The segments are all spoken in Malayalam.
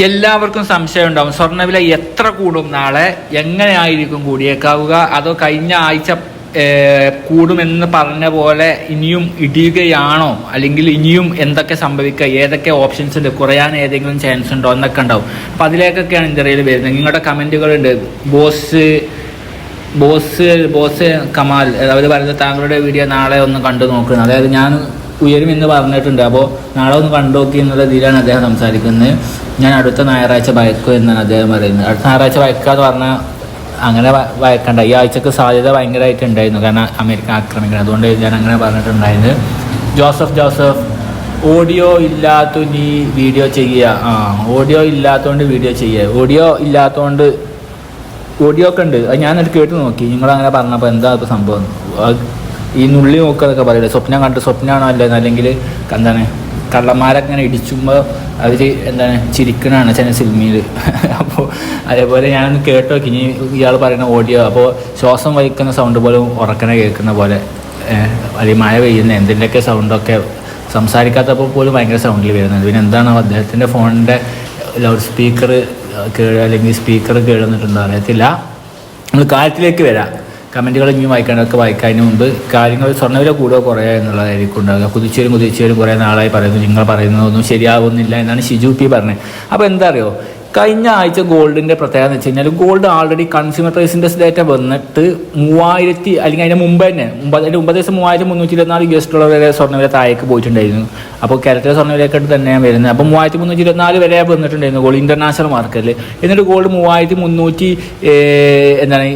എല്ലാവർക്കും സംശയം ഉണ്ടാവും. സ്വർണവില എത്ര കൂടും? നാളെ എങ്ങനെയായിരിക്കും കൂടിയേക്കാവുക? അതോ കഴിഞ്ഞ ആഴ്ച കൂടുമെന്ന് പറഞ്ഞ പോലെ ഇനിയും ഇടിയുകയാണോ? അല്ലെങ്കിൽ ഇനിയും എന്തൊക്കെ സംഭവിക്കുക? ഏതൊക്കെ ഓപ്ഷൻസ് ഉണ്ട്? കുറയാൻ ഏതെങ്കിലും ചാൻസ് ഉണ്ടോ? എന്നൊക്കെ ഉണ്ടാവും. അപ്പം അതിലേക്കൊക്കെയാണ് ഇന്ത്യയിൽ വരുന്നത്. നിങ്ങളുടെ കമന്റുകളുണ്ട്. ബോസ് ബോസ് ബോസ് കമാൽ അവർ പറയുന്നത് താങ്കളുടെ വീഡിയോ നാളെ ഒന്ന് കണ്ടു നോക്കുന്നത് അതായത് ഞാൻ ഉയരുമെന്ന് പറഞ്ഞിട്ടുണ്ട്. അപ്പോൾ നാളെ ഒന്ന് കണ്ടു നോക്കി എന്നുള്ള രീതിയിലാണ് അദ്ദേഹം സംസാരിക്കുന്നത്. ഞാൻ അടുത്ത ഞായറാഴ്ച വയക്കും എന്നാണ് അദ്ദേഹം പറയുന്നത്. അടുത്ത ഞായറാഴ്ച ഭയക്കാന്ന് പറഞ്ഞാൽ അങ്ങനെ വയക്കണ്ട. ഈ ആഴ്ചക്ക് സാധ്യത ഭയങ്കരമായിട്ട് ഉണ്ടായിരുന്നു. കാരണം അമേരിക്ക ആക്രമിക്കണം. അതുകൊണ്ട് ഞാൻ അങ്ങനെ പറഞ്ഞിട്ടുണ്ടായിരുന്നു. ജോസഫ് ജോസഫ് ഓഡിയോ ഇല്ലാത്ത നീ വീഡിയോ ചെയ്യുക. ആ ഓഡിയോ ഇല്ലാത്തതുകൊണ്ട് വീഡിയോ ചെയ്യുക. ഓഡിയോ ഇല്ലാത്തതുകൊണ്ട് ഓഡിയോ ഒക്കെ ഉണ്ട്. അത് ഞാനത് കേട്ട് നോക്കി. നിങ്ങൾ അങ്ങനെ പറഞ്ഞപ്പോൾ എന്താ ഇപ്പോൾ സംഭവം? ഈ നുള്ളി നോക്കുക എന്നൊക്കെ പറയില്ലേ? സ്വപ്നം കണ്ട് സ്വപ്നമാണോ അല്ലെന്ന്? അല്ലെങ്കിൽ എന്താണ്? കള്ളന്മാരൊക്കെ ഇങ്ങനെ ഇടിച്ചുമ്പോൾ അവർ എന്താണ് ചിരിക്കണാണ് ചില സിനിമയിൽ അപ്പോൾ അതേപോലെ ഞാനൊന്ന് കേട്ട് നോക്കി ഇനി ഇയാൾ പറയുന്ന ഓഡിയോ. അപ്പോൾ ശ്വാസം വഹിക്കുന്ന സൗണ്ട് പോലും ഉറക്കണ കേൾക്കുന്ന പോലെ അല്ലെങ്കിൽ മഴ പെയ്യുന്ന എന്തിന്റെയൊക്കെ സൗണ്ടൊക്കെ സംസാരിക്കാത്തപ്പോൾ പോലും ഭയങ്കര സൗണ്ടിൽ വരുന്നത് പിന്നെ എന്താണ് അദ്ദേഹത്തിന്റെ ഫോണിന്റെ ലൗഡ് സ്പീക്കർ കേട് അല്ലെങ്കിൽ സ്പീക്കർ കേടുന്നിട്ടുണ്ടോ അറിയത്തില്ല. നമ്മൾ കാര്യത്തിലേക്ക് വരാം. കമന്റുകൾ ഇനിയും വായിക്കാനൊക്കെ വായിക്കാതിന് മുമ്പ് കാര്യങ്ങൾ സ്വർണവില കൂടുക കുറയുക എന്നുള്ളതായിരിക്കും ഉണ്ടാകുക കുതിച്ചേരും കുതിച്ചേരും കുറേ നാളായി പറയുന്നു നിങ്ങൾ പറയുന്നതൊന്നും ശരിയാവുന്നില്ല എന്നാണ് ഷിജു പി പറഞ്ഞത്. അപ്പോൾ എന്താ അറിയോ കഴിഞ്ഞ ആഴ്ച ഗോൾഡിന്റെ പ്രത്യേകത എന്ന് വെച്ച് കഴിഞ്ഞാൽ gold already consumer price index data വന്നിട്ട് മൂവായിരത്തി അല്ലെങ്കിൽ അതിന് മുമ്പ് തന്നെ അതിന്റെ മുമ്പ് ദിവസം മൂവായിരത്തി മുന്നൂറ്റി ഇരുപത്തിനാല് യു എസ് ഡോളർ വരെ സ്വർണവില താഴേക്ക് പോയിട്ടുണ്ടായിരുന്നു. അപ്പോൾ കേരളത്തിലെ സ്വർണവിലയൊക്കെ തന്നെയാണ് വരുന്നത്. അപ്പോൾ മൂവായിരത്തി മുന്നൂറ്റി ഇരുപത്തിനാല് വരെ വന്നിട്ടുണ്ടായിരുന്നു ഗോൾഡ് ഇന്റർനാഷണൽ മാർക്കറ്റിൽ എന്നിട്ട് ഗോൾഡ് മൂവായിരത്തി മുന്നൂറ്റി എന്താണ്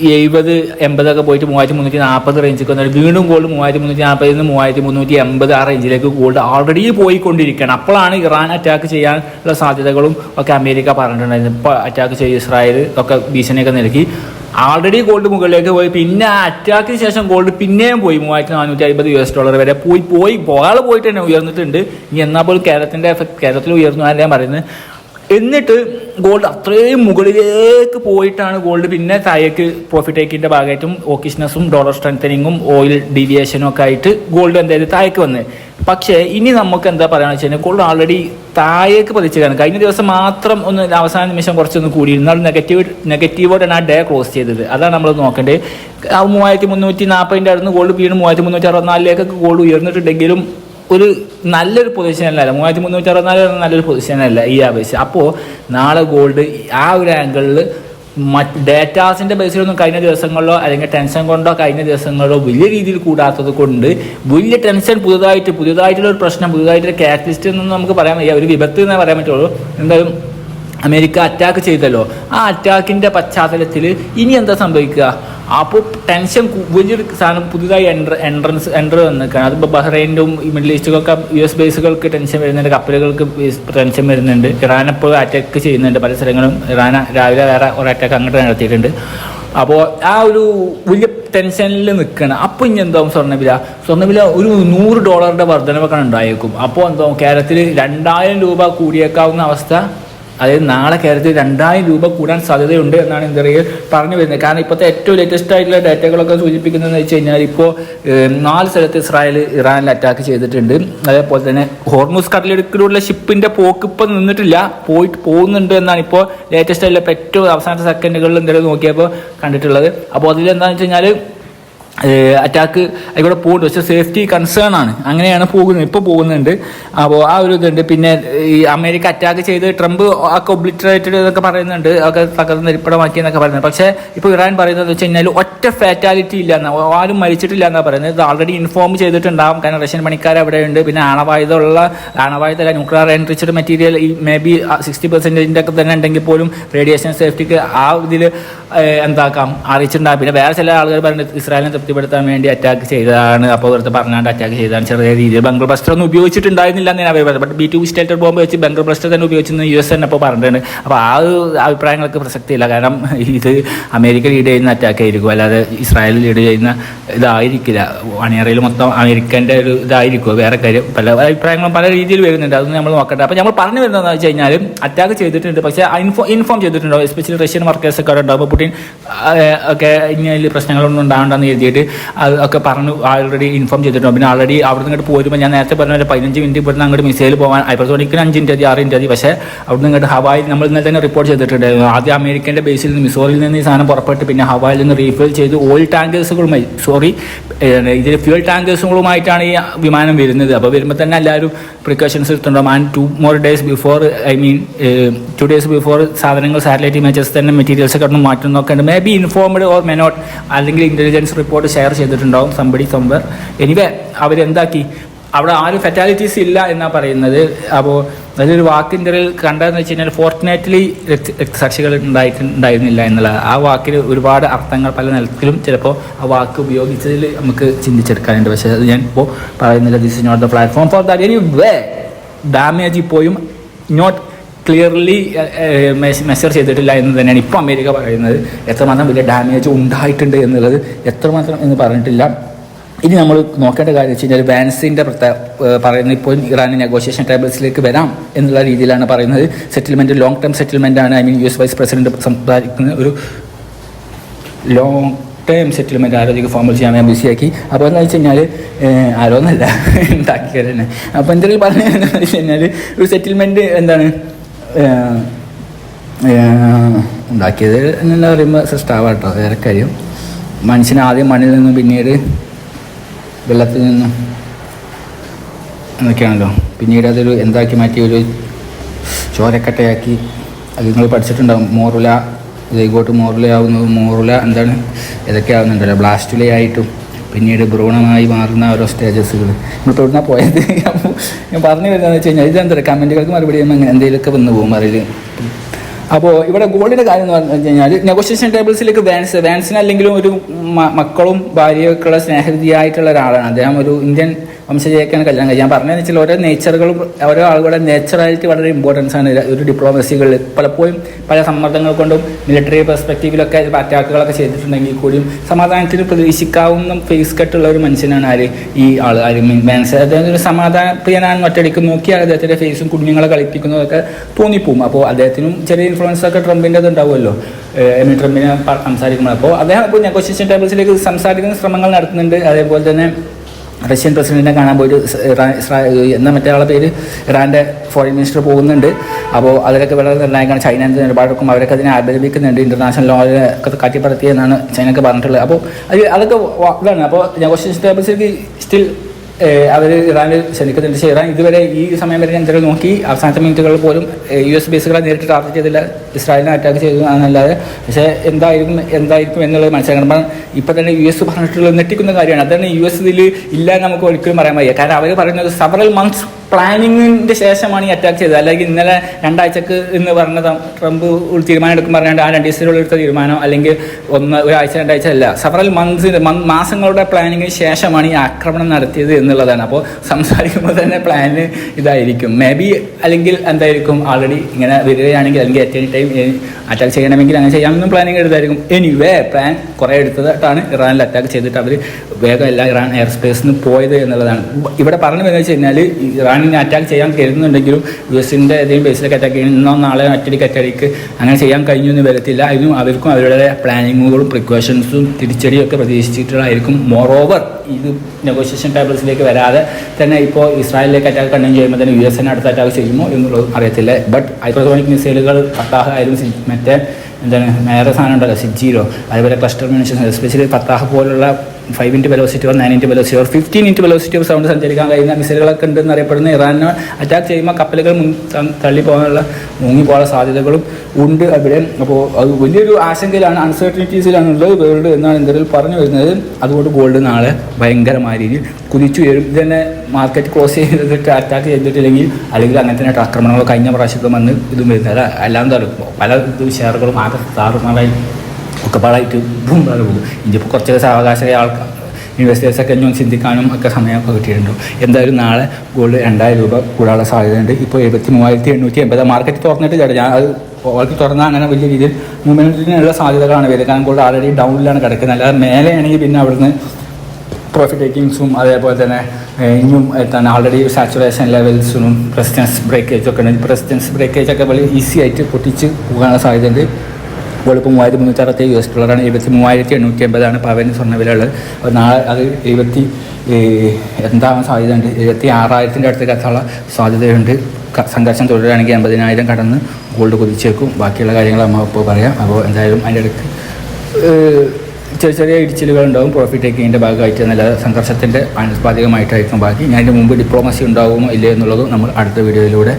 എഴുപത് എൺപതൊക്കെ പോയിട്ട് മൂവായിരത്തി മുന്നൂറ്റി നാൽപ്പത് റേഞ്ചിൽ വന്നാൽ വീണ്ടും ഗോൾഡ് മൂവായിരത്തി മുന്നൂറ്റി നാൽപ്പതിൽ നിന്ന് മൂവായിരത്തി മുന്നൂറ്റി എൺപത് ആ റേഞ്ചിലേക്ക് ഗോൾഡ് ഓൾറെഡി പോയിക്കൊണ്ടിരിക്കുകയാണ്. അപ്പോഴാണ് ഇറാൻ അറ്റാക്ക് ചെയ്യാനുള്ള സാധ്യതകളും ഒക്കെ അമേരിക്ക പറഞ്ഞിട്ടുണ്ടായിരുന്നു. ഇപ്പോൾ അറ്റാക്ക് ചെയ്ത് ഇസ്രായേൽ ഒക്കെ ഭീഷണിയൊക്കെ നൽകി ആൾറെഡി ഗോൾഡ് മുകളിലേക്ക് പോയി. പിന്നെ അറ്റാക്കിന് ശേഷം ഗോൾഡ് പിന്നെയും പോയി. മൂവായിരത്തി നാനൂറ്റി അമ്പത് യു എസ് ഡോളർ വരെ പോയി പോയി. പോകാൾ പോയിട്ട് തന്നെ ഉയർന്നിട്ടുണ്ട്. ഇനി എന്നാൽ പോലും കേരളത്തിന്റെ കേരളത്തിൽ ഉയർന്നു അല്ലേ പറയുന്നത്. എന്നിട്ട് ഗോൾഡ് അത്രയും മുകളിലേക്ക് പോയിട്ടാണ് ഗോൾഡ് പിന്നെ താഴേക്ക് പ്രോഫിറ്റ് ടേക്കിന്റെ ഭാഗമായിട്ടും ഓക്കിഷ്നസും ഡോളർ സ്ട്രെങ്തനിങ്ങും ഓയിൽ ഡീവിയേഷനും ഒക്കെ ആയിട്ട് ഗോൾഡ് എന്തായാലും താഴേക്ക് വന്ന്. പക്ഷേ ഇനി നമുക്ക് എന്താ പറയുക വെച്ച് കഴിഞ്ഞാൽ ഗോൾഡ് ആൾറെഡി താഴേക്ക് പതിച്ചതാണ്. കഴിഞ്ഞ ദിവസം മാത്രം ഒന്ന് അവസാന നിമിഷം കുറച്ചൊന്ന് കൂടി എന്നാൽ നെഗറ്റീവ് നെഗറ്റീവോടാണ് ആ ഡേ ക്ലോസ് ചെയ്തത്. അതാണ് നമ്മൾ നോക്കേണ്ടത്. ആ മൂവായിരത്തി മുന്നൂറ്റി നാൽപ്പതിന്റെ അടുത്ത് ഗോൾഡ് വീണ് മൂവായിരത്തി മുന്നൂറ്റി അറുപത്തിനാലിലേക്കൊക്കെ ഗോൾഡ് ഉയർന്നിട്ടുണ്ടെങ്കിലും ഒരു നല്ലൊരു പൊസിഷനല്ല മൂവായിരത്തി മുന്നൂറ്റി അറുപത്തിനാല് നല്ലൊരു പൊസിഷനല്ല ഈ ആവേശം അപ്പോൾ നാളെ ഗോൾഡ് ആ ഒരു ആംഗിളിൽ മറ്റ് ഡേറ്റാസിന്റെ ബേസിലൊന്നും കഴിഞ്ഞ ദിവസങ്ങളിലോ അല്ലെങ്കിൽ ടെൻഷൻ കൊണ്ടോ കഴിഞ്ഞ ദിവസങ്ങളിലോ വലിയ രീതിയിൽ കൂടാത്തത് കൊണ്ട് വലിയ ടെൻഷൻ പുതുതായിട്ട് പുതുതായിട്ടുള്ള ഒരു പ്രശ്നം പുതുതായിട്ടുള്ള കാറ്റലിസ്റ്റ് എന്നൊന്നും നമുക്ക് പറയാൻ വയ്യ. ഒരു വിപത്ത് എന്നേ പറയാൻ പറ്റുള്ളൂ. എന്തായാലും അമേരിക്ക അറ്റാക്ക് ചെയ്തല്ലോ. ആ അറ്റാക്കിന്റെ പശ്ചാത്തലത്തിൽ ഇനി എന്താ സംഭവിക്കുക? അപ്പോൾ ടെൻഷൻ വലിയൊരു സാധനം പുതുതായി എൻട്ര എൻട്രൻസ് എൻട്രി വന്നിരിക്കുകയാണ്. അതിപ്പോൾ ബഹ്റൈനും മിഡിൽ ഈസ്റ്റുകൾക്ക് യു എസ് ബേസുകൾക്ക് ടെൻഷൻ വരുന്നുണ്ട്. കപ്പലുകൾക്ക് ടെൻഷൻ വരുന്നുണ്ട്. ഇറാൻ ഇപ്പോൾ അറ്റാക്ക് ചെയ്യുന്നുണ്ട്. പല സ്ഥലങ്ങളും ഇറാൻ രാവിലെ വേറെ ഒരു അറ്റാക്ക് അങ്ങോട്ട് നടത്തിയിട്ടുണ്ട്. അപ്പോൾ ആ ഒരു വലിയ ടെൻഷനിൽ നിൽക്കണം അപ്പോൾ ഇനി എന്താവും സ്വർണവില? സ്വർണവില ഒരു നൂറ് ഡോളറിന്റെ വർധനവൊക്കെ ഉണ്ടായേക്കും. അപ്പോൾ എന്താവും? കേരളത്തിൽ രണ്ടായിരം രൂപ കൂടിയേക്കാവുന്ന അവസ്ഥ അതായത് നാളെ കേരളത്തിൽ രണ്ടായിരം രൂപ കൂടാൻ സാധ്യതയുണ്ട് എന്നാണ് പറയുക പറഞ്ഞു വരുന്നത്. കാരണം ഇപ്പോഴത്തെ ഏറ്റവും ലേറ്റസ്റ്റ് ആയിട്ടുള്ള ഡാറ്റകളൊക്കെ സൂചിപ്പിക്കുന്നതെന്ന് വെച്ച് കഴിഞ്ഞാൽ ഇപ്പോൾ നാല് സ്ഥലത്ത് ഇസ്രായേൽ ഇറാനിൽ അറ്റാക്ക് ചെയ്തിട്ടുണ്ട്. അതേപോലെ തന്നെ ഹോർമൂസ് കടലിടുക്കിലുള്ള ഷിപ്പിന്റെ പോക്ക് ഇപ്പം നിന്നിട്ടില്ല. പോയിട്ട് പോകുന്നുണ്ട് എന്നാണ് ഇപ്പോൾ ലേറ്റസ്റ്റ് ആയിട്ടുള്ള ഏറ്റവും അവസാന സെക്കൻഡുകളിൽ എന്തെങ്കിലും നോക്കിയപ്പോൾ കണ്ടിട്ടുള്ളത്. അപ്പോൾ അതിൽ എന്താണെന്ന് വെച്ച് കഴിഞ്ഞാൽ അറ്റാക്ക് ആയിക്കോട്ടെ പോകുന്നുണ്ട് പക്ഷെ സേഫ്റ്റി കൺസേൺ ആണ്. അങ്ങനെയാണ് പോകുന്നത്. ഇപ്പോൾ പോകുന്നുണ്ട്. അപ്പോൾ ആ ഒരു ഇതുണ്ട്. പിന്നെ ഈ അമേരിക്ക അറ്റാക്ക് ചെയ്ത് ട്രംപ് ഒക്കെ ഒബ്ലിറ്ററേറ്റഡ് എന്നൊക്കെ പറയുന്നുണ്ട്. ഒക്കെ തകർന്ന് ഇരിപ്പിടമാക്കി എന്നൊക്കെ പറയുന്നത് പക്ഷേ ഇപ്പോൾ ഇറാൻ പറയുന്നത് വെച്ച് കഴിഞ്ഞാൽ ഒറ്റ ഫാറ്റാലിറ്റി ഇല്ല എന്നാ ആരും മരിച്ചിട്ടില്ല എന്നാണ് പറയുന്നത്. ഇത് ആൾറെഡി ഇൻഫോം ചെയ്തിട്ടുണ്ടാവും. കാരണം റഷ്യൻ പണിക്കാർ അവിടെ ഉണ്ട്. പിന്നെ ആണവായുധമുള്ള ആണവായുധ ന്യൂക്ലിയർ എൻട്രിച്ചഡ് മെറ്റീരിയൽ ഈ മേ ബി സിക്സ്റ്റി പെർസെന്റേജിന്റെ ഒക്കെ തന്നെ ഉണ്ടെങ്കിൽ പോലും റേഡിയേഷൻ സേഫ്റ്റിക്ക് ആ ഇതിൽ എന്താക്കാം? അറിയിച്ചിട്ടുണ്ടാകും പിന്നെ വേറെ ചില ആളുകൾ പറയുന്നത് ഇസ്രായേലിനെ തൃപ്തിപ്പെടുത്താൻ വേണ്ടി അറ്റാക്ക് ചെയ്തതാണ്. അപ്പോൾ വെറുതെ പറഞ്ഞാണ്ട് അറ്റാക്ക് ചെയ്തതാണ്. ചെറിയ രീതിയിൽ ബംഗൾ ബ്ലസ്റ്റർ ഒന്നും ഉപയോഗിച്ചിട്ടുണ്ടായിരുന്നില്ല എന്ന് ഞാൻ പറയുന്നത് but B two stated bomb വെച്ച് ബംഗൾ ബ്ലസ്റ്റർ തന്നെ ഉപയോഗിച്ചെന്ന് യു എസ് തന്നെ അപ്പോൾ പറഞ്ഞിട്ടുണ്ട്. അപ്പോൾ ആ അഭിപ്രായങ്ങൾക്ക് പ്രസക്തിയില്ല. കാരണം ഇത് അമേരിക്ക ലീഡ് ചെയ്യുന്ന അറ്റാക്ക് ആയിരിക്കും. അല്ലാതെ ഇസ്രായേൽ ലീഡ് ചെയ്യുന്ന ഇതായിരിക്കില്ല. അണിയറയിൽ മൊത്തം അമേരിക്കന്റെ ഒരു ഇതായിരിക്കും. വേറെ കാര്യം പല അഭിപ്രായങ്ങളും പല രീതിയിൽ വരുന്നുണ്ട്. അതൊന്നും നമ്മൾ നോക്കട്ടെ അപ്പോൾ നമ്മൾ പറഞ്ഞു വരുന്നതെന്ന് വെച്ച് കഴിഞ്ഞാൽ അറ്റാക്ക് ചെയ്തിട്ടുണ്ട്. പക്ഷേ ഇൻഫോ ഇൻഫോം ചെയ്തിട്ടുണ്ടോ? എസ്പെഷ്യലി റഷ്യൻ വർക്കേഴ്സ് ഒക്കെ അവിടെ ഉണ്ടാകുമ്പോൾ പുടിൻ ഒക്കെ ഇനി പ്രശ്നങ്ങളൊന്നും ഉണ്ടാകണ്ടെന്ന് എഴുതിയിട്ട് അത് ഒക്കെ പറഞ്ഞു ആൾറെഡി ഇൻഫോം ചെയ്തിട്ടുണ്ട്. പിന്നെ ആൾറെഡി അവിടെ നിന്ന് ഇങ്ങോട്ട് പോരുമ്പോൾ ഞാൻ നേരത്തെ പറഞ്ഞ പോലെ പതിനഞ്ച് മിനിറ്റ് ഇവിടുന്ന് അങ്ങോട്ട് മിസൈൽ പോകാൻ ഹൈപ്പർസോണിക്കിന് അഞ്ച് അതി ആറ് മതി. പക്ഷേ അവിടെ നിന്ന് ഇങ്ങോട്ട് ഹവായിൽ നമ്മൾ ഇന്നലെ തന്നെ റിപ്പോർട്ട് ചെയ്തിട്ടുണ്ടായിരുന്നു. ആദ്യം അമേരിക്കന്റെ ബേസിൽ നിന്ന് മിസോറിൽ നിന്ന് ഈ സാധനം പുറപ്പെട്ട് പിന്നെ ഹവായിൽ നിന്ന് റീഫിൽ ചെയ്ത് ഓയിൽ ടാങ്കേഴ്സുകളുമായി സോറി ഇതിൽ ഫ്യൂൽ ടാങ്കേഴ്സുകളുമായിട്ടാണ് ഈ വിമാനം വരുന്നത്. അപ്പോൾ വരുമ്പോൾ തന്നെ എല്ലാവരും precautions എടുത്തിട്ടുണ്ടാകും and two more days before I mean two days before സാധനങ്ങൾ സാറ്റലൈറ്റ് ഇമേജസ് തന്നെ മെറ്റീരിയൽസ് ഒക്കെ ഒന്ന് മാറ്റും നോക്കേണ്ട may be informed or may not അല്ലെങ്കിൽ ഇന്റലിജൻസ് റിപ്പോർട്ട് ഷെയർ ചെയ്തിട്ടുണ്ടാവും സംബടി സംവർ എനിവേ അവരെന്താക്കി? അവിടെ ആരും ഫെറ്റാലിറ്റീസ് ഇല്ല എന്നാണ് പറയുന്നത്. അപ്പോൾ അതിലൊരു വാക്കിന്റെ കണ്ടതെന്ന് വെച്ച് കഴിഞ്ഞാൽ ഫോർച്ചുനേറ്റ്ലി രക്തസാക്ഷികൾ ഉണ്ടായിട്ടുണ്ടായിരുന്നില്ല എന്നുള്ള ആ വാക്കിൽ ഒരുപാട് അർത്ഥങ്ങൾ പല നിലത്തിലും ചിലപ്പോൾ ആ വാക്ക് ഉപയോഗിച്ചതിൽ നമുക്ക് ചിന്തിച്ചെടുക്കാനുണ്ട്. പക്ഷേ അത് ഞാൻ ഇപ്പോൾ പറയുന്നില്ല. This is not the platform for that anyway damage ഇപ്പോഴും നോട്ട് ക്ലിയർലി മെഷർ ചെയ്തിട്ടില്ല എന്ന് തന്നെയാണ് ഇപ്പോൾ അമേരിക്ക പറയുന്നത്. എത്രമാത്രം വലിയ ഡാമേജ് ഉണ്ടായിട്ടുണ്ട് എന്നുള്ളത് എത്രമാത്രം എന്ന് പറഞ്ഞിട്ടില്ല. ഇനി നമ്മൾ നോക്കേണ്ട കാര്യം വെച്ച് കഴിഞ്ഞാൽ വാൻസിന്റെ പറയുന്നത് ഇപ്പോൾ ഇറാൻ നെഗോഷിയേഷൻ ടേബിൾസിലേക്ക് വരാം എന്നുള്ള രീതിയിലാണ് പറയുന്നത്. സെറ്റിൽമെന്റ് ലോങ് ടേം സെറ്റിൽമെന്റ് ആണ്. I mean U S vice president സംസാരിക്കുന്ന ഒരു ലോങ് ടേം സെറ്റിൽമെന്റ് ആരോഗ്യ ഫോമൽ ചെയ്യാൻ ഞാൻ ബിസിയാക്കി അപ്പോൾ എന്താ വെച്ച് കഴിഞ്ഞാൽ ആരോന്നല്ല ഉണ്ടാക്കിയത് തന്നെ അപ്പോൾ എന്തെങ്കിലും പറഞ്ഞു വെച്ച് കഴിഞ്ഞാൽ ഒരു സെറ്റിൽമെന്റ് എന്താണ് ഉണ്ടാക്കിയത് എന്നെല്ലാം പറയുമ്പോൾ സൃഷ്ടാവാട്ടോ വേറെ കാര്യം. മനുഷ്യൻ ആദ്യം മണ്ണിൽ നിന്നും പിന്നീട് വെള്ളത്തിൽ നിന്നും എന്നൊക്കെയാണല്ലോ. പിന്നീട് അതൊരു എന്താക്കി മാറ്റി ഒരു ചോരക്കട്ടയാക്കി. അത് നിങ്ങൾ പഠിച്ചിട്ടുണ്ടാവും. മോറുല ഇതേക്കോട്ട് മോറുലയാവുന്നത് മോറുല എന്താണ്? ഇതൊക്കെ ആവുന്നുണ്ടല്ലോ. ബ്ലാസ്റ്റുലയായിട്ടും പിന്നീട് ഭ്രൂണമായി മാറുന്ന ഓരോ സ്റ്റേജസുകൾ നമ്മളിപ്പോൾ ഇവിടുന്ന് പോയത്? ഞാൻ പറഞ്ഞു വരുന്നതെന്ന് വെച്ച് കഴിഞ്ഞാൽ ഇതെന്താ? കമന്റുകൾക്ക് മറുപടി ചെയ്യുമ്പോൾ എന്തെങ്കിലുമൊക്കെ വന്ന് പോകും അറിയില്ല അപ്പോൾ ഇവിടെ ഗോൾഡിന്റെ കാര്യം എന്ന് പറഞ്ഞു കഴിഞ്ഞാൽ നെഗോഷിയേഷൻ ടേബിൾസിലേക്ക് വാൻസ് വാൻസിന് അല്ലെങ്കിലും ഒരു മക്കളും ഭാര്യയൊക്കെയുള്ള സ്നേഹതിയായിട്ടുള്ള ഒരാളാണ്. അദ്ദേഹം ഒരു ഇന്ത്യൻ വംശജയൊക്കെയാണ് കല്യാണം ഞാൻ പറഞ്ഞതെന്ന് വെച്ചാൽ ഓരോ നേച്ചറുകളും ഓരോ ആളുകളുടെ നേച്ചറാലിറ്റി വളരെ ഇമ്പോർട്ടൻസ് ആണ് ഒരു ഡിപ്ലോമസികളിൽ പലപ്പോഴും പല സമ്മർദ്ദങ്ങൾ കൊണ്ടും മിലിറ്ററി പെർസ്പെക്റ്റീവിലൊക്കെ അറ്റാക്കുകളൊക്കെ ചെയ്തിട്ടുണ്ടെങ്കിൽ കൂടിയും സമാധാനത്തിന് പ്രതീക്ഷിക്കാവുന്ന ഫേസ് കട്ടുള്ള ഒരു മനുഷ്യനാണ് ആര്? ഈ ആൾ ആര്? മീൻസ്. അദ്ദേഹം ഒരു സമാധാന പ്രിയനാണ് ഒറ്റയടിക്ക് നോക്കിയാൽ അദ്ദേഹത്തിന്റെ ഫേസും കുഞ്ഞുങ്ങളെ കളിപ്പിക്കുന്നതൊക്കെ തോന്നിപ്പോവും. അപ്പോൾ അദ്ദേഹത്തിനും ചെറിയ ഇൻഫ്ലുവൻസ് ഒക്കെ ട്രംപിന്റെ ഉണ്ടാവുമല്ലോ. എം. ട്രംപിനെ സംസാരിക്കുമ്പോൾ. അപ്പോൾ അദ്ദേഹം അപ്പോൾ നെഗോഷിയേഷൻ ടേബിൾസിലേക്ക് സംസാരിക്കുന്ന ശ്രമങ്ങൾ നടത്തുന്നുണ്ട്. അതേപോലെ തന്നെ റഷ്യൻ പ്രസിഡന്റിനെ കാണാൻ പോയിട്ട് എന്ന മറ്റേ പേര്? ഇറാന്റെ ഫോറിൻ മിനിസ്റ്റർ പോകുന്നുണ്ട്. അപ്പോൾ അതിലൊക്കെ വളരെ നിർണായകമാണ്. ചൈന നിലപാടൊക്കെ അവരൊക്കെ അതിനെ അപലപിക്കുന്നുണ്ട് ഇന്റർനാഷണൽ ലോയെ ഒക്കെ കാറ്റിപ്പടത്തിയെന്നാണ് ചൈനയൊക്കെ പറഞ്ഞിട്ടുള്ളത്. അപ്പോൾ അത് അതൊക്കെ ഇതാണ്. അപ്പോൾ നെഗോഷിയേഷൻ ടേബിൾസിലേക്ക് സ്റ്റിൽ അവർ ക്ഷണിക്കുന്നുണ്ട്. പക്ഷേ ഇറാൻ ഇതുവരെ ഈ സമയം വരെ ഞാൻ നോക്കി അവസാനത്തെ മിനിറ്റുകളിൽ പോലും യു എസ് ബേസുകളെ നേരിട്ട് ടാർഗറ്റ് ചെയ്തില്ല. ഇസ്രായേലിനെ അറ്റാക്ക് ചെയ്തു എന്നല്ലാതെ. പക്ഷേ എന്തായിരിക്കും എന്തായിരിക്കും എന്നുള്ളത് മനസ്സിലാക്കണം. കാരണം ഇപ്പം തന്നെ യു എസ് പറഞ്ഞിട്ടുള്ളത് നെട്ടിക്കുന്ന കാര്യമാണ്. അതാണ് യു എസ് ഇതിൽ ഇല്ല നമുക്ക് ഒരിക്കലും പറയാൻ വയ്യ. കാരണം അവർ പറയുന്നത് സെവറൽ മന്ത്സ് പ്ലാനിങ്ങിന്റെ ശേഷമാണ് ഈ അറ്റാക്ക് ചെയ്തത്. അല്ലെങ്കിൽ ഇന്നലെ രണ്ടാഴ്ചക്ക് എന്ന് പറഞ്ഞ ട്രംപ് തീരുമാനം എടുക്കും പറഞ്ഞാണ്ട് ആ രണ്ട് ദിവസത്തിനുള്ളിൽ എടുത്ത തീരുമാനം അല്ലെങ്കിൽ ഒന്ന് ഒരാഴ്ച രണ്ടാഴ്ച അല്ല. സെവറൽ മന്ത്സ് മാസങ്ങളുടെ പ്ലാനിങ്ങിന് ശേഷമാണ് ഈ ആക്രമണം നടത്തിയത് എന്നുള്ളതാണ്. അപ്പോൾ സംസാരിക്കുമ്പോൾ തന്നെ പ്ലാന് ഇതായിരിക്കും. മേ ബി അല്ലെങ്കിൽ എന്തായിരിക്കും? ആൾറെഡി ഇങ്ങനെ വരികയാണെങ്കിൽ അല്ലെങ്കിൽ അറ്റ് എനി ടൈം അറ്റാക്ക് ചെയ്യണമെങ്കിൽ അങ്ങനെ ചെയ്യാമെന്നും പ്ലാനിങ് എടുത്തായിരിക്കും. എനിവേ പ്ലാൻ കുറേ എടുത്തതായിട്ടാണ് ഇറാനിൽ അറ്റാക്ക് ചെയ്തിട്ട് അവർ വേഗം എല്ലാം ഇറാൻ എയർ സ്പേസിൽ നിന്ന് പോയത് എന്നുള്ളതാണ്. ഇവിടെ പറഞ്ഞു വരുന്നത് വെച്ച് കഴിഞ്ഞാൽ ഇറാനിനെ അറ്റാക്ക് ചെയ്യാൻ കരുതുന്നുണ്ടെങ്കിലും യു എസിന്റെ ഏതെങ്കിലും ബേസിലൊക്കെ അറ്റാക്ക് ചെയ്യണം. ഇന്നോ നാളെ അറ്റടിക്ക് അറ്റടിക്ക് അങ്ങനെ ചെയ്യാൻ കഴിഞ്ഞു എന്ന് വരത്തില്ല. അതിനും അവർക്കും അവരുടെ പ്ലാനിങ്ങുകളും പ്രിക്കോഷൻസും തിരിച്ചടിയൊക്കെ പ്രതീക്ഷിച്ചിട്ടുള്ളതായിരിക്കും. മോറോവർ ഇത് നെഗോഷിയേഷൻ ടേബിൾസിലേക്ക് വരാതെ തന്നെ ഇപ്പോൾ ഇസ്രായേലിലേക്ക് അറ്റാക്ക് കണ്ടു ചെയ്യുമ്പോൾ തന്നെ യു എസ് എന്നെ അടുത്ത അറ്റാക്ക് ചെയ്യുമോ എന്നുള്ളത് അറിയത്തില്ല. ബട്ട് ഹൈപ്പർസോണിക് മിസൈലുകൾ ഫത്താഹ് ആയാലും മറ്റേ എന്താണ് വേറെ സാധനം ഉണ്ടല്ലോ സിജീരോ അതുപോലെ ക്ലസ്റ്റർ മ്യൂണിഷൻ എസ്പെഷ്യലി പത്താഹ പോലുള്ള five into velocity or nine into velocity or fifteen into velocity of sound സഞ്ചരിക്കാൻ കഴിയുന്ന മിസൈലുകളൊക്കെ ഉണ്ടെന്ന് അറിയപ്പെടുന്ന ഇറാനെ അറ്റാക്ക് ചെയ്യുമ്പോൾ കപ്പലുകൾ മുൻ തള്ളിപ്പോകാനുള്ള തള്ളി പോകാനുള്ള മുങ്ങി പോകാനുള്ള സാധ്യതകളും ഉണ്ട് അവിടെ. അപ്പോൾ അത് വലിയൊരു ആശങ്കയിലാണ് അൺസർട്ടനിറ്റീസിലാണ് ഉള്ളത് വേൾഡ് എന്നാണ് എന്തെങ്കിലും പറഞ്ഞു വരുന്നത്. അതുകൊണ്ട് ഗോൾഡ് നാളെ ഭയങ്കരമായ രീതിയിൽ കുതിച്ചു വരും ഇത് തന്നെ മാർക്കറ്റ് ക്ലോസ് ചെയ്തിട്ട് അറ്റാക്ക് ചെയ്തിട്ടില്ലെങ്കിൽ അല്ലെങ്കിൽ അങ്ങനെ തന്നെ ആക്രമണങ്ങൾ കഴിഞ്ഞ പ്രാവശ്യമൊക്കെ വന്ന് ഇതും വരുന്നത്. അല്ലാതെ പല ഇത് ഷെയറുകളും ആകെ താറുമാറായി ഒക്കെ പാടായിട്ട് ഇതും പാടെ പോകും. ഇതിപ്പോൾ കുറച്ചൊക്കെ സാവകാശ ആൾക്കാർ ഇൻവെസ്റ്റേഴ്സൊക്കെ ഞാൻ ചിന്തിക്കാനും ഒക്കെ സമയമൊക്കെ കിട്ടിയിട്ടുണ്ടാവും എന്തായാലും നാളെ ഗോൾഡ് രണ്ടായിരം രൂപ കൂടാനുള്ള സാധ്യതയുണ്ട്. ഇപ്പോൾ എഴുപത്തി മൂവായിരത്തി എണ്ണൂറ്റി എൺപത് മാർക്കറ്റ് തുറന്നിട്ട് കേട്ടോ. ഞാൻ അത് ഓൾക്ക് തുറന്നാൽ അങ്ങനെ വലിയ രീതിയിൽ മൂവ്മെന്റിനുള്ള സാധ്യതകളാണ് വരുന്നത്. കാരണം ഗോൾഡ് ആൾറെഡി ഡൗണിലാണ് കിടക്കുന്നത്. അല്ലാതെ മേലെയാണെങ്കിൽ പിന്നെ അവിടുന്ന് പ്രോഫിറ്റ് ടേക്കിങ്സും അതേപോലെ തന്നെ ഇനിയും എന്താണ് ആൾറെഡി സാച്ചുറേഷൻ ലെവൽസിനും പ്രസിഡൻസ് ബ്രേക്കേജ് ഒക്കെ ഉണ്ട്. പ്രസിഡൻസ് ബ്രേക്കേജ് ഒക്കെ വളരെ ഈസി ആയിട്ട് പൊട്ടിച്ച് പോകാനുള്ള സാധ്യതയുണ്ട്. ഗോൾഡ് മൂവായിരത്തി മുന്നൂറ്റി അറുപത്തി യു എസ് ഡോളറാണ് എഴുപത്തി മൂവായിരത്തി എണ്ണൂറ്റി എൺപതാണ് പവന് ഉള്ളത്. അപ്പോൾ നാളെ അത് എഴുപത്തി എന്താവാൻ സാധ്യതയുണ്ട്? എഴുപത്തി ആറായിരത്തിന്റെ അടുത്തേക്ക് എത്താനുള്ള സാധ്യതയുണ്ട്. സംഘർഷം തുടരുകയാണെങ്കിൽ അമ്പതിനായിരം കടന്ന് ഗോൾഡ് കുതിച്ചേക്കും. ബാക്കിയുള്ള കാര്യങ്ങൾ നമ്മൾ ഇപ്പോൾ പറയാം. അപ്പോൾ എന്തായാലും അതിന്റെ ഇടയ്ക്ക് ചെറിയ ചെറിയ ഇടിച്ചിലുകൾ ഉണ്ടാവും പ്രോഫിറ്റ് ടേക്കിങ്ങിന്റെ ഭാഗമായിട്ട് നല്ല സംഘർഷത്തിന്റെ അനുസ്പാതികമായിട്ടായിരിക്കും ബാക്കി. ഞാൻ അതിന്റെ മുമ്പ് ഡിപ്ലോമസി ഉണ്ടാകുമോ ഇല്ലേ എന്നുള്ളതും നമ്മൾ അടുത്ത വീഡിയോയിലൂടെ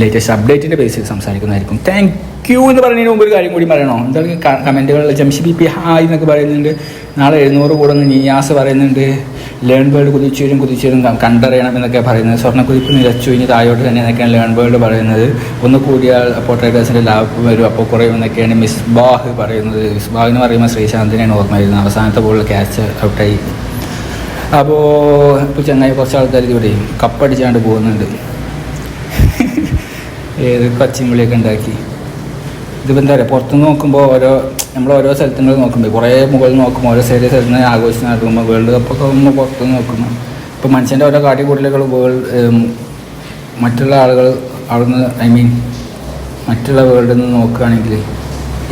ലേറ്റസ്റ്റ് അപ്ഡേറ്റിന്റെ ബേസിൽ സംസാരിക്കുന്നതായിരിക്കും. താങ്ക് യു എന്ന് പറയുന്നതിന് മുമ്പ് ഒരു കാര്യം കൂടി പറയണോ? എന്തായാലും കമന്റുകളിൽ ജംഷി ബി പി ഹായ് എന്നൊക്കെ പറയുന്നുണ്ട്. നാളെ എഴുന്നൂറ് കൂടുന്ന നിയാസ് പറയുന്നുണ്ട് ലേൺ ബേർഡ് കുതിച്ചുവരും കുതിച്ചുവരും കണ്ടറിയണം എന്നൊക്കെ പറയുന്നത്. സ്വർണക്കുതിപ്പ് നിലച്ചു ഇനി താഴോട്ട് തന്നെ എന്നൊക്കെയാണ് ലേൺ ബേർഡ് പറയുന്നത്. ഒന്ന് കൂടിയാൽ അപ്പോൾ ട്രേഡേഴ്സിന്റെ ലാഭം വരും അപ്പോൾ കുറയും എന്നൊക്കെയാണ് മിസ് ബാഹ് പറയുന്നത്. മിസ് ബാഹ് എന്ന് പറയുമ്പോൾ ശ്രീശാന്തിനെയാണ് ഓർമ്മ വരുന്നത്. അവസാനത്തെ ബോളിൽ ക്യാച്ച് ഔട്ടായി അപ്പോൾ ഇപ്പോൾ ചെന്നൈ കുറച്ച് ആൾക്കാർ ഇവിടെ കപ്പടിച്ചാണ്ട് പോകുന്നുണ്ട്. ഏത് കച്ചിമ്പളിയൊക്കെ ഉണ്ടാക്കി. ഇതിപ്പോൾ എന്താ പറയുക പുറത്തുനിന്ന് നോക്കുമ്പോൾ ഓരോ നമ്മൾ ഓരോ സ്ഥലത്തുങ്ങൾ നോക്കുമ്പോൾ കുറേ മുകളിൽ നോക്കുമ്പോൾ ഓരോ സൈഡ് സ്ഥലത്ത് നിന്ന് ആഘോഷിച്ച് നടക്കുമ്പോൾ വേൾഡ് കപ്പൊക്കെ നമ്മൾ പുറത്തുനിന്ന് നോക്കുമ്പോൾ ഇപ്പോൾ മനുഷ്യന്റെ ഓരോ കാട്ടിക്കൂട്ടലുകൾ വേൾഡ് മറ്റുള്ള ആളുകൾ അവിടുന്ന് ഐ മീൻ മറ്റുള്ള വേൾഡിൽ നിന്ന് നോക്കുകയാണെങ്കിൽ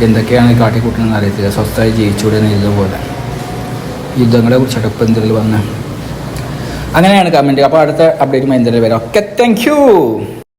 എന്തൊക്കെയാണ് ഈ എന്ന് അറിയത്തില്ല. സ്വസ്ഥമായി ജീവിച്ചുകൂടെ എന്ന് ഇതുപോലെ യുദ്ധങ്ങളെ കുറിച്ചിട്ട് ഇപ്പം എന്തെങ്കിലും വന്ന് അങ്ങനെയാണ് കമന്റ് അപ്പോൾ അടുത്ത അപ്ഡേറ്റ് എന്തെങ്കിലും വരാം. Okay thank you